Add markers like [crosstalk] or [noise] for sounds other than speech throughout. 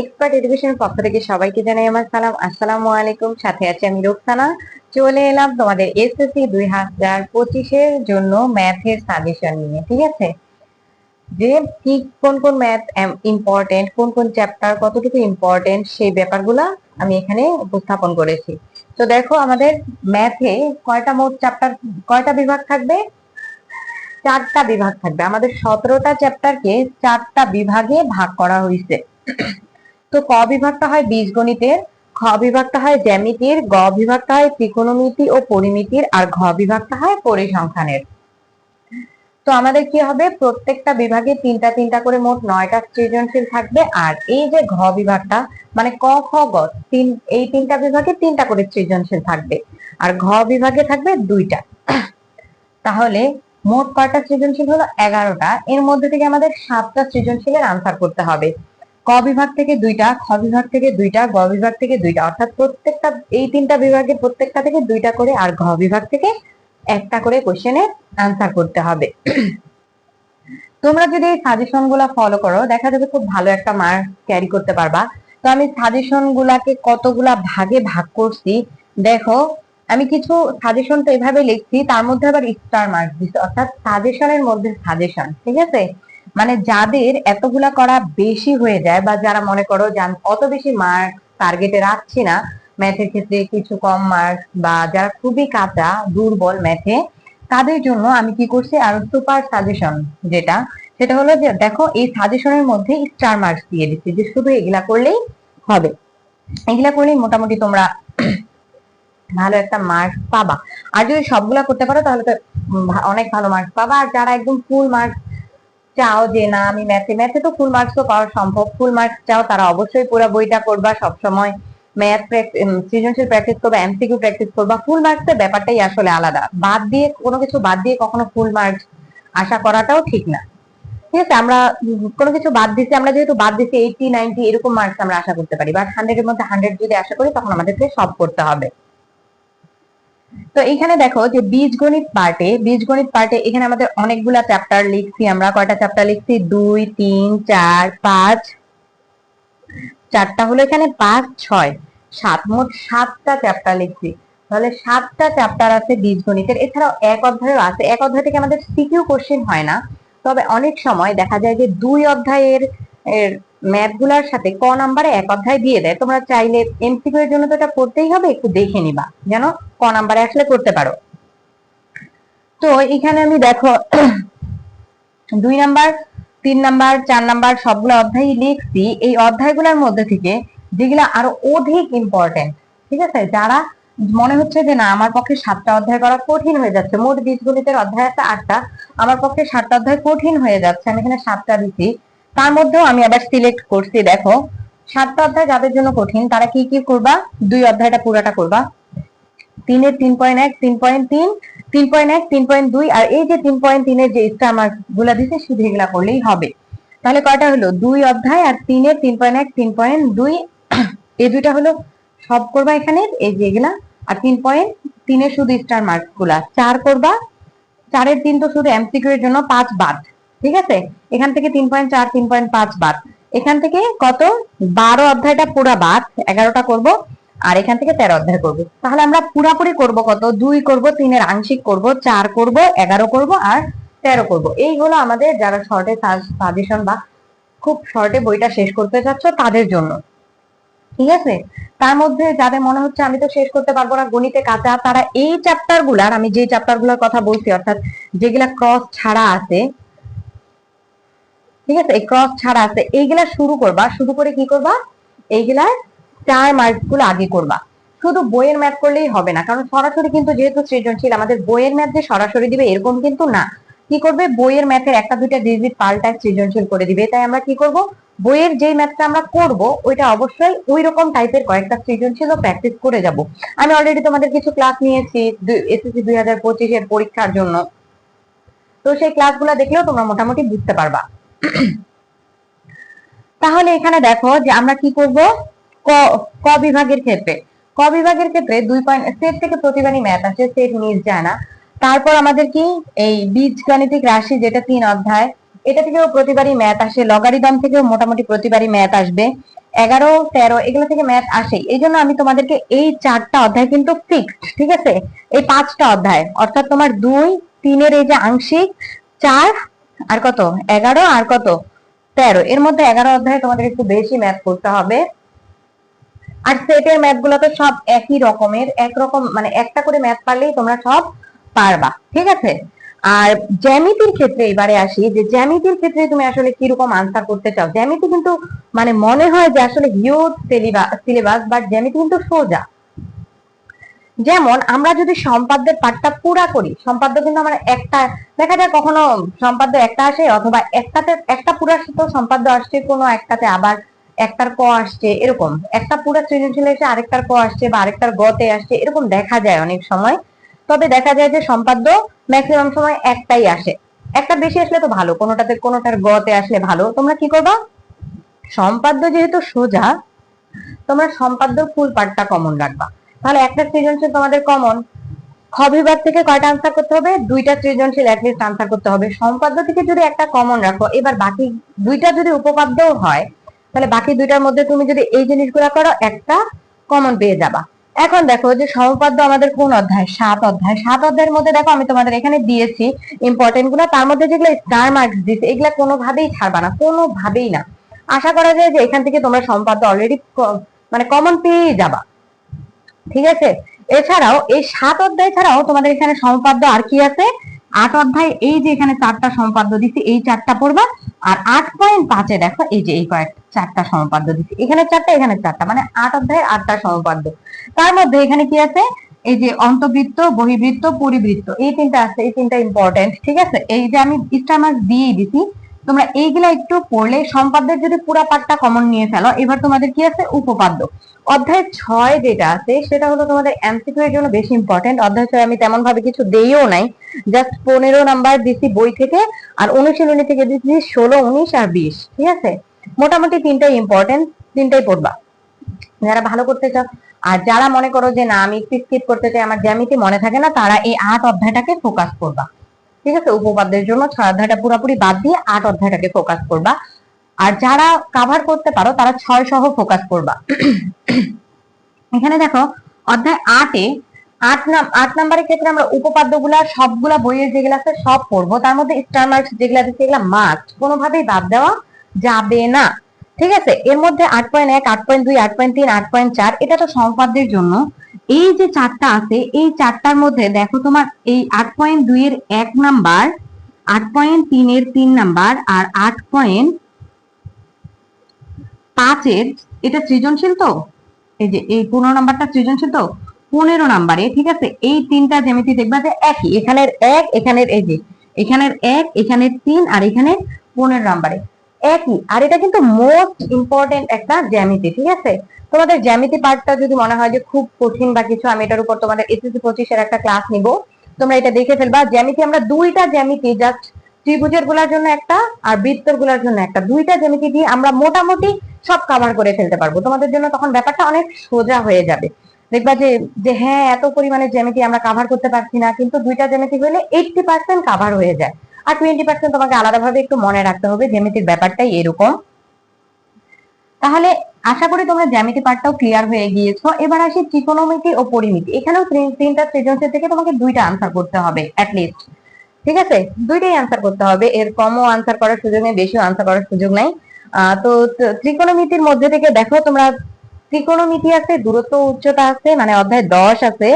Expert এডুকেশনের পক্ষ থেকে সবাইকে জানাই আমার সালাম। আসসালামু আলাইকুম, সাথে আছি আমি রোকসানা। চলে এলাম তোমাদের এসএসসি দুই হাজার পঁচিশের জন্য ম্যাথের সাজেশন নিয়ে, ঠিক আছে? যে কি, কোন কোন ম্যাথ ইম্পর্টেন্ট কোন কোন চ্যাপ্টার কতটুকু ইম্পর্টেন্ট সেই ব্যাপারগুলা আমি এখানে উপস্থাপন করেছি। তো দেখো, আমাদের ম্যাথে কয়টা মোট চ্যাপ্টার কয়টা বিভাগ থাকবে? চারটা বিভাগ থাকবে। আমাদের সতেরোটা চ্যাপ্টারকে চারটা বিভাগে ভাগ করা হয়েছে। তো ক বিভাগটা হয় বীজগণিতের, খ বিভাগটা হয় জ্যামিতির, গ বিভাগটা হয় ত্রিকোণমিতি ও পরিমিতির, আর ঘ বিভাগটা হয় পরিসংখ্যানের। তো আমাদের কি হবে? প্রত্যেকটা বিভাগে তিনটা তিনটা করে মোট নয়টা সৃজনশীল থাকবে, আর এই যে ঘ বিভাগটা মানে ক, খ, গ, তিন, এই তিনটা বিভাগে তিনটা করে সৃজনশীল থাকবে, আর ঘ বিভাগে থাকবে দুইটা। তাহলে মোট কয়টা সৃজনশীল হলো? এগারোটা। এর মধ্যে থেকে আমাদের সাতটা সৃজনশীলের আনসার করতে হবে। ক বিভাগ থেকে দুইটা, খ বিভাগ থেকে দুইটা, গ বিভাগ থেকে দুইটা। অর্থাৎ প্রত্যেকটা, এই তিনটা বিভাগে প্রত্যেকটা থেকে দুইটা করে আর ঘ বিভাগ থেকে একটা করে কোশ্চেনের আনসার করতে হবে। তোমরা যদি এই সাজেশনগুলা ফলো করো, দেখা যাবে খুব ভালো একটা মার্ক ক্যারি করতে পারবা। তো আমি সাজেশন গুলাকে কতগুলা ভাগে ভাগ করছি, দেখো, আমি কিছু সাজেশন তো এভাবে লিখছি, তার মধ্যে আবার স্টার মার্ক দিচ্ছি অর্থাৎ সাজেশনের মধ্যে সাজেশন ঠিক আছে? মানে যাদের এতগুলা করা বেশি হয়ে যায় বা যারা মনে করো যে অত বেশি মার্ক টার্গেটে রাখছি না ম্যাথের ক্ষেত্রে কিছু কম মার্ক বা যারা খুবই কাঁচা, দুর্বল ম্যাথে তাদের জন্য আমি কি করছি আর সুপার সাজেশন যেটা, সেটা হলো যে দেখো এই সাজেশনের মধ্যে স্টার মার্কস দিয়ে দিচ্ছি যে শুধু এগুলা করলেই হবে। এগুলা করলেই মোটামুটি তোমরা ভালো একটা মার্কস পাবা। আর যদি সবগুলা করতে পারো তাহলে তো অনেক ভালো মার্কস পাবা। আর যারা একদম ফুল মার্কস চাও যে না, আমি ম্যাথে ম্যাথে তো ফুল মার্কসও পাওয়া সম্ভব। ফুল মার্কস চাও, তারা অবশ্যই পুরো বইটা করবা সবসময়। ম্যাথ সৃজনশীল প্র্যাকটিস করবা এমসিকিউ প্র্যাকটিস করবা ফুল মার্কসের ব্যাপারটাই আসলে আলাদা। বাদ দিয়ে, কোনো কিছু বাদ দিয়ে কখনো ফুল মার্কস আশা করাটাও ঠিক না। ঠিক আছে, আমরা কোনো কিছু বাদ দিচ্ছি আমরা যেহেতু বাদ দিচ্ছি এইটি নাইনটি এরকম মার্কস আমরা আশা করতে পারি। বাট হান্ড্রেড এর মধ্যে হান্ড্রেড যদি আশা করি, তখন আমাদেরকে সব করতে হবে। তো এখানে দেখো যে বীজগণিত পার্টে বীজগণিত পার্টে এখানে আমাদের অনেকগুলা চ্যাপ্টার লিখছি আমরা। কয়টা চ্যাপ্টার লিখছি? দুই, তিন, চার, পাঁচ। চারটা হলো এখানে পাঁচ, ছয়। সাত, মোট সাতটা চ্যাপ্টার লিখছি। তাহলে সাতটা চ্যাপ্টার আছে বীজগণিতের। এছাড়াও এক অধ্যায়ও আছে। এক অধ্যায় থেকে আমাদের সিকিউ কোশ্চেন হয় না। তবে অনেক সময় দেখা যায় যে দুই অধ্যায়ের ম্যাথগুলার সাথে ক নাম্বারে এক অধ্যায় দিয়ে দেয়। তোমরা চাইলে এমসিকিউ এর জন্য তো এটা করতেই হবে, একটু দেখে নিবা। যেন ক নাম্বারে আসলে করতে পারো। তো এখানে আমি দেখো, [clears throat] দুই নাম্বার তিন নাম্বার চার নাম্বার সবগুলো অধ্যায় লিখছি। এই অধ্যায়গুলোর মধ্যে থেকে যেগুলো আরও অধিক ইম্পর্টেন্ট ঠিক আছে? যারা মনে হচ্ছে যে না, আমার পক্ষে সাতটা অধ্যায় করা কঠিন হয়ে যাচ্ছে, মোট বীজগণিতের অধ্যায় আছে আটটা, আমার পক্ষে সাতটা অধ্যায় কঠিন হয়ে যাচ্ছে, আমি এখানে সাতটা দিচ্ছি তার মধ্যেও আমি আবার সিলেক্ট করছি, দেখো। সাতটা অধ্যায় যাদের জন্য কঠিন, তারা কি কি করবা? দুই অধ্যায়টা পুরাটা করবা। তিনের তিন পয়েন্ট এক, তিন পয়েন্ট তিন তিন পয়েন্ট এক, তিন পয়েন্ট দুই, আর এই যে তিন পয়েন্ট তিনের যে স্টার মার্কগুলা দিছে, শুধু এগুলা করলেই হবে। তাহলে কয়টা হলো? দুই অধ্যায় আর তিনের তিন পয়েন্ট এক, তিন পয়েন্ট দুই। [coughs] এই দুইটা হলো সব করবা এখানে, এই যে এগুলা। আর তিন পয়েন্ট তিনের শুধু স্টার মার্কগুলা। চার করবা। চারের তিন তো শুধু এমসিকিউ এর জন্য পাঁচ বাদ। ঠিক আছে? এখান থেকে তিন পয়েন্ট চার, তিন পয়েন্ট পাঁচ বাদ। এখান থেকে কত? বারো অধ্যায়টা পুরা বাদ, এগারোটা করব, আর এখান থেকে তেরো অধ্যায় করব। তাহলে আমরা পুরাপুরি করব কত? দুই করব, তিনের আংশিক করব, চার করব, এগারো করব, আর তেরো করব। এই হলো আমাদের যারা শর্টে সাজেশন বা খুব শর্টে বইটা শেষ করতে চাচ্ছ, তাদের জন্য। ঠিক আছে? তার মধ্যে যাদের মনে হচ্ছে আমি তো শেষ করতে পারব না, গণিতে কাঁচা, তারা এই চ্যাপ্টারগুলার, আমি যে চ্যাপ্টারগুলোর কথা বলছি, অর্থাৎ যেগুলা ক্রস ছাড়া আছে ঠিক আছে? এই ক্রস ছাড়া আছে। এইগুলা শুরু করবা। শুরু করে কি করবা? এইগুলার চার মার্কসগুলো আগে করবা। শুধু বইয়ের ম্যাথ করলেই হবে না। কারণ সরাসরি কিন্তু যেহেতু সৃজনশীল, আমাদের বইয়ের ম্যাথ যে সরাসরি দিবে, এরকম কিন্তু না। কি করবে? বইয়ের ম্যাথের একটা দুইটা ডিজিট পাল্টায় সৃজনশীল করে দিবে। তাই আমরা কি করব? বইয়ের যেই ম্যাথটা আমরা করব, ওইটা অবশ্যই ওই রকম টাইপের কয়েকটা সৃজনশীল প্র্যাকটিস করে যাব। আমি অলরেডি তোমাদের কিছু ক্লাস নিয়েছি এসএসসি দুই হাজার পঁচিশের পরীক্ষার জন্য। তো সেই ক্লাসগুলো দেখলেও তোমরা মোটামুটি বুঝতে পারবা। তাহলে এখানে দেখো যে আমরা কি করব? ক বিভাগের ক্ষেত্রে। ক বিভাগের ক্ষেত্রে দুই পয়েন্ট সেট থেকে প্রতিবারই ম্যাথ আছে সেট মিস যায় না। তারপর আমাদের কি? এই বীজগাণিতিক রাশি যেটা তিন অধ্যায়, এটা থেকেও প্রতিবারই ম্যাথ আসে লগারিদম থেকেও মোটামুটি প্রতিবারই ম্যাথ আসবে। এগারো, তেরো, এগুলো থেকে ম্যাথ আসে এই জন্য আমি তোমাদেরকে এই চারটা অধ্যায় কিন্তু ফিক্সড ঠিক আছে? এই পাঁচটা অধ্যায়, অর্থাৎ তোমার দুই, তিনের এই যে আংশিক, চার আর কত? এগারো? আর কত? তেরো। এর মধ্যে এগারো অধ্যায়ে তোমাদের একটু বেশি ম্যাথ করতে হবে। আর সেটের ম্যাথগুলো তো সব একই রকমের একরকম মানে একটা করে ম্যাথ পারলেই তোমরা সব পারবা। ঠিক আছে? আর জ্যামিতির ক্ষেত্রে এবারে আসি, যে জ্যামিতির ক্ষেত্রে তুমি আসলে কীরকম আনসার করতে চাও? জ্যামিতি কিন্তু মানে মনে হয় যে আসলে হিউজ সিলেবাস বাট জ্যামিতি কিন্তু সোজা। যেমন আমরা যদি সম্পাদ্যের পাঠটা পুরা করি, সম্পাদ্য কিন্তু আমরা একটা, দেখা যায় কখনো সম্পাদ্য একটা আসে অথবা একটাতে, একটা পুরা তো সম্পাদ্য আসছে, কোনো একটাতে আবার একটার ক আসছে, এরকম। একটা পুরা সৃজনশীল এসে আরেকটার ক আসছে বা আরেকটার গতে আসছে, এরকম দেখা যায় অনেক সময়। তবে দেখা যায় যে সম্পাদ্য ম্যাক্সিমাম সময় একটাই আসে। একটা বেশি আসলে তো ভালো, কোনোটাতে, কোনোটার গতে আসলে ভালো। তোমরা কি করবা? সম্পাদ্য যেহেতু সোজা, তোমরা সম্পাদ্য ফুল পাঠটা কমন রাখবা। তাহলে একটা সৃজনশীল তোমাদের কমন বিভাগ থেকে কয়টা আনসার করতে হবে? দুইটা সৃজনশীল অ্যাটলিস্ট আনসার করতে হবে। সম্পাদ্য থেকে যদি একটা কমন রাখো, এবার বাকি দুইটা যদি উপপাদ্যও হয়, তাহলে বাকি দুইটার মধ্যে তুমি যদি এই জিনিসগুলো করো, একটা কমন পেয়ে যাবা। এখন দেখো যে সমপাদ্য আমাদের কোন অধ্যায়? সাত অধ্যায়। সাত অধ্যায়ের মধ্যে দেখো, আমি তোমাদের এখানে দিয়েছি ইম্পর্টেন্টগুলো। তার মধ্যে যেগুলো স্টার মার্কস দিচ্ছে এগুলা কোনোভাবেই ছাড়বা না, কোনোভাবেই না। আশা করা যায় যে এখান থেকে তোমরা সম্পাদ্য অলরেডি মানে কমন পেয়ে যাবা। ঠিক আছে? এছাড়াও এই সাত অধ্যায় ছাড়াও তোমাদের এখানে সম্পাদ্য আর কি আছে? আট অধ্যায়, এই যে এখানে চারটা সম্পাদ্য দিচ্ছি এই চারটা পড়বা। আর আট পয়েন্ট পাঁচে দেখো, এই যে এই কয়েক, চারটা সমপাদ্য দিচ্ছি এখানে চারটা এখানে চারটা মানে আট অধ্যায়ের আটটা সমপাদ্য। তার মধ্যে এখানে কি আছে? এই যে অন্তবৃত্ত, বহিবৃত্ত, পরিবৃত্ত, এই তিনটা আছে, এই তিনটা ইম্পর্টেন্ট ঠিক আছে? এই যে আমি স্টার মার্ক দিয়েই দিছি। তোমরা এইগুলা একটু পড়লে, সম্পাদ্যের যদি পুরা পাঠটা কমন নিয়ে ফেলো, এবার তোমাদের কি আছে? উপপাদ্য। অধ্যায় ছয় যেটা আছে, সেটা হলো তোমাদের এমসিকিউ এর জন্য বেশি ইম্পর্টেন্ট অধ্যায় ছয় আমি তেমন ভাবে কিছু দেইও নাই। জাস্ট পনেরো নাম্বার দিছি বই থেকে, আর অনুশীলনী থেকে দিচ্ছি ষোলো, উনিশ আর বিশ, ঠিক আছে? মোটামুটি তিনটাই ইম্পর্টেন্ট তিনটাই পড়বা। যারা ভালো করতে চাও, আর যারা মনে করো যে না, আমি একটু স্কিপ করতে চাই, আমার জ্যামিতি মনে থাকে না, তারা এই আট অধ্যায়টাকে ফোকাস করবা। ঠিক আছে? উপপাদ্যের জন্য ছয় অধ্যায়টা পুরোপুরি বাদ দিয়ে আট অধ্যায়টাকে ফোকাস করবা। আর যারা কাভার করতে পারো, তারা ছয় সহ ফোকাস করবা। এখানে দেখো, অধ্যায় আটে, আট আট নাম্বারের ক্ষেত্রে আমরা উপপাদ্যগুলা, সবগুলা বইয়ের যেগুলো আছে, সব পড়ব। তার মধ্যে স্টার মার্কস যেগুলো আছে, সেগুলো মাস্ট কোনোভাবেই বাদ দেওয়া যাবে না। ঠিক আছে? এর মধ্যে আট পয়েন্ট এক, আট পয়েন্ট দুই, আট পয়েন্ট তিন, আট পয়েন্ট চার, এটা তো সম্পাদ্যের জন্য। এই যে চারটা আছে, এই চারটার মধ্যে দেখো তোমার এই আট পয়েন্ট দুই এর এক নাম্বার, আট পয়েন্ট তিনের তিন নাম্বার, আর আট পয়েন্ট পাঁচের এটা সৃজনশীল তো? এই যে, এই পনেরো নাম্বারটা সৃজনশীল তো? পনেরো নাম্বারে ঠিক আছে? এই তিনটা জ্যামিতি দেখবা যে একই। এখানের এক, এখানের এই যে, এখানের এক, এখানের তিন, আর এখানে পনেরো নাম্বারে একই। আর এটা কিন্তু মোস্ট ইম্পর্টেন্ট একটা জ্যামিতি, ঠিক আছে? তোমাদের জ্যামিতি পার্টটা যদি মনে হয় যে খুব কঠিন বা কিছু, আমি এটার উপর তোমাদের এসএসসি পঁচিশের একটা ক্লাস নিব। তোমরা এটা দেখে ফেলবা। জ্যামিতি আমরা দুইটা জ্যামিতি জাস্ট ত্রিভুজেরগুলার জন্য একটা আর বৃত্তরগুলার জন্য একটা। দুইটা জ্যামিতি দিয়ে আমরা মোটামুটি সব কভার করে ফেলতে পারব। তোমাদের জন্য তখন ব্যাপারটা অনেক সোজা হয়ে যাবে। দেখবা যে যে হ্যাঁ এত পরিমাণে জ্যামিতি আমরা কাভার করতে পারছি না, কিন্তু দুইটা জ্যামিতি হলে এইটটি পার্সেন্ট কাভার হয়ে যায়। আর টোয়েন্টি পার্সেন্ট তোমাকে আলাদাভাবে একটু মনে রাখতে হবে, জ্যামিতির ব্যাপারটাই এরকম। তাহলে আশা করি তোমরা জ্যামিতি পার্টটাও ক্লিয়ার হয়ে গিয়েছো। এবার আসি ত্রিকোণমিতি ও পরিমিতি। এখানেও তিনটা সৃজনশীল থেকে তোমাকে দুইটা আনসার করতে হবে অ্যাটলিস্ট ঠিক আছে? দুইটাই আনসার করতে হবে। এর কমও আনসার করার সুযোগ নেই, বেশিও আনসার করার সুযোগ নাই। তো ত্রিকোণমিতির মধ্যে থেকে দেখো তোমরা ত্রিকোণমিতি আছে, দূরত্ব উচ্চতা আছে মানে অধ্যায় দশ আছে।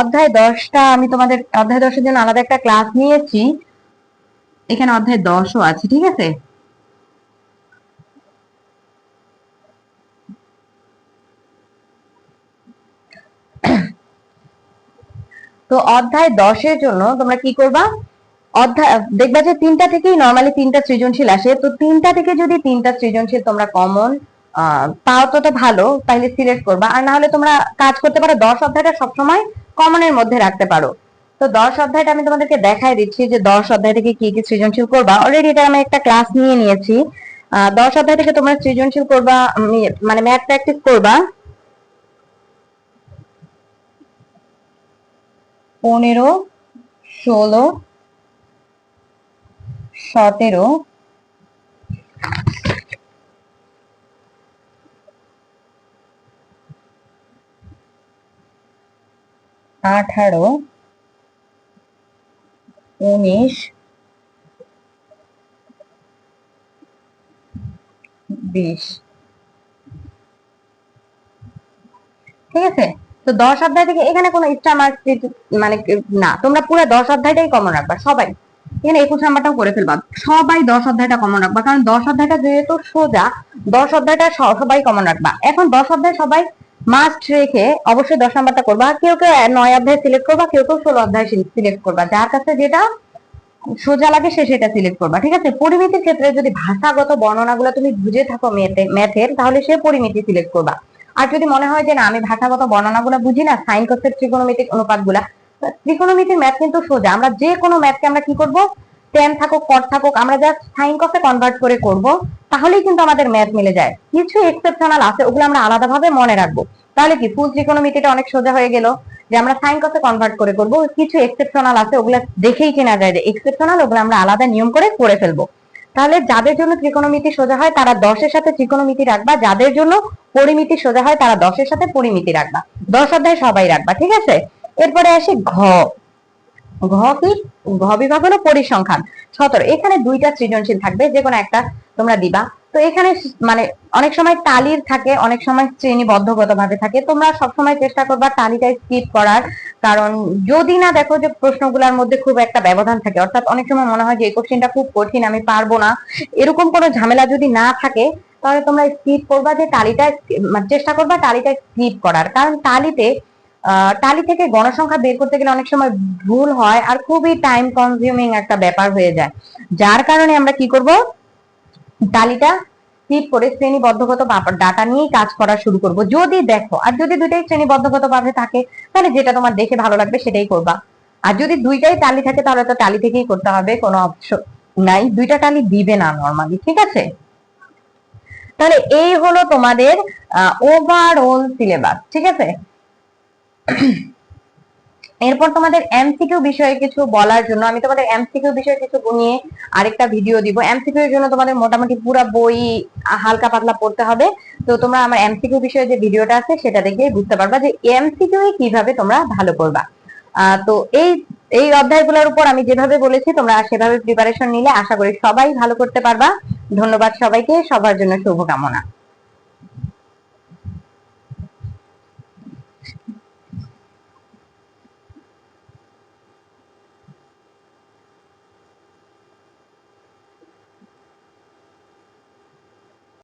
অধ্যায় দশটা আমি তোমাদের, অধ্যায় দশের জন্য আলাদা একটা ক্লাস নিয়েছি। এখানে অধ্যায় দশও আছে, ঠিক আছে? তো অধ্যায় দশের জন্য তোমরা কি করবা? অধ্যায়, দেখবা যে তিনটা থেকেই নর্মালি তিনটা সৃজনশীল আসে। তো তিনটা থেকে যদি তিনটা সৃজনশীল তোমরা কমন পাও তো ভালো তাহলে সিলেক্ট করবা। আর না হলে তোমরা কাজ করতে পারো, দশ অধ্যায়টা সবসময় কমনের মধ্যে রাখতে পারো। তো দশ অধ্যায়টা আমি তোমাদেরকে দেখাই দিচ্ছি যে দশ অধ্যায় থেকে কি কি সৃজনশীল করবা। অলরেডি এটা আমি একটা ক্লাস নিয়ে নিয়েছি। দশ অধ্যায় থেকে তোমরা সৃজনশীল করবা মানে ম্যাথ প্র্যাকটিস করবা। পনেরো, ষোলো সতেরো। আঠারো। উনিশ। বিশ। ঠিক আছে? তো দশ অধ্যায় থেকে এখানে কোনো স্টার মার্ক মানে না, তোমরা পুরো দশ অধ্যায়টাই কমন রাখবা, সবাই। এখানে একুশ নাম্বারটাও করে ফেলবা। সবাই দশ অধ্যায়টা কমন রাখবা, কারণ দশ অধ্যায়টা যেহেতু সোজা, দশ অধ্যায়টা সবাই কমন রাখবা। এখন দশ অধ্যায় সবাই মাস্ট রেখে অবশ্যই দশ নাম্বারটা করবা। কেউ কেউ নয় অধ্যায় সিলেক্ট করবা, কেউ কেউ ষোলো অধ্যায় সিলেক্ট করবা। যার কাছে যেটা সোজা লাগে সে সেটা সিলেক্ট করবা, ঠিক আছে? পরিমিতির ক্ষেত্রে যদি ভাষাগত বর্ণনাগুলো তুমি বুঝে থাকো ম্যাথের, তাহলে সে পরিমিতি সিলেক্ট করবা। আর যদি মনে হয় যে না, আমি ভাষাগত বর্ণনাগুলো বুঝি না সাইন কসের ত্রিকোণমিতিক অনুপাতগুলা ত্রিকোণমিতির ম্যাথ কিন্তু সোজা। আমরা যে কোনো ম্যাথকে আমরা কি করব? টেন থাকুক কট থাকুক, আমরা জাস্ট সাইন কসে কনভার্ট করে করব, তাহলেই কিন্তু আমাদের ম্যাথ মিলে যায়। কিছু এক্সেপশনাল আছে, ওগুলো আমরা আলাদাভাবে মনে রাখব। তাহলে কি ফুল ত্রিকোণমিতিটা অনেক সোজা হয়ে গেল যে আমরা সাইন কসে কনভার্ট করে করব। কিছু এক্সেপশনাল আছে, ওগুলা দেখেই চেনা যায় যে এক্সেপশনাল ওগুলো আমরা আলাদা নিয়ম করে করে ফেলব। তাহলে যাদের জন্য ত্রিকোণমিতি সোজা হয়, তারা দশের সাথে ত্রিকোণমিতি রাখবা। যাদের জন্য পরিমিতি সোজা হয়, তারা দশের সাথে পরিমিতি রাখবা। দশ অধ্যায় সবাই রাখবা, ঠিক আছে? এরপরে আসে ঘ। ঘ কি? ঘ বিভাগ হলো পরিসংখ্যান। সতেরো। এখানে দুইটা সৃজনশীল থাকবে যে কোনো একটা তোমরা দিবা। তো এখানে মানে অনেক সময় টালির থাকে, অনেক সময় শ্রেণীবদ্ধগত ভাবে থাকে। তোমরা সবসময় চেষ্টা করবা টালিটা স্কিপ করার। কারণ যদি না দেখো যে প্রশ্নগুলোর মধ্যে খুব একটা ব্যবধান থাকে, অর্থাৎ অনেক সময় মনে হয় যে, এই কোশ্চেনটা খুব কঠিন, আমি পারব না। এরকম কোনো ঝামেলা যদি না থাকে, তাহলে তোমরা স্কিপ করবা যে টালিটা মানে চেষ্টা করবা টালিটা স্কিপ করার। কারণ টালিতে টালি থেকে গণসংখ্যা বের করতে গেলে অনেক সময় ভুল হয় আর খুবই টাইম কনজিউমিং একটা ব্যাপার হয়ে যায়। যার কারণে আমরা কি করব? টালিটা স্কিপ করে শ্রেণীবদ্ধগত ডাটা নিয়েই কাজ করা শুরু করব। যদি দেখো, আর যদি দুইটাই শ্রেণীবদ্ধগত ভাবে থাকে, তাহলে যেটা তোমার দেখে ভালো লাগবে সেটাই করবা। আর যদি দুইটাই টালি থাকে, তাহলে তো টালি থেকেই করতে হবে, কোনো অপশন নাই। দুইটা টালি দিবে না নর্মালি ঠিক আছে? তাহলে এই হলো তোমাদের ওভারঅল সিলেবাস ঠিক আছে? এরপর তোমাদের এমসিকিউ বিষয়ে কিছু বলার জন্য, আমি তোমাদের এমসিকিউ বিষয়ে কিছু নিয়ে আরেকটা ভিডিও দিব। এমসিকিউ এর জন্য তোমাদের মোটামুটি পুরো বই হালকা পাতলা পড়তে হবে। তো তোমরা আমার এমসিকিউ বিষয়ে যে ভিডিওটা আছে, সেটা দেখে বুঝতে পারবা যে এমসিকিউ কীভাবে তোমরা ভালো করবা তো এই এই অধ্যায়গুলোর উপর আমি যেভাবে বলেছি, তোমরা সেভাবে প্রিপারেশন নিলে আশা করি সবাই ভালো করতে পারবা। ধন্যবাদ সবাইকে, সবার জন্য শুভকামনা।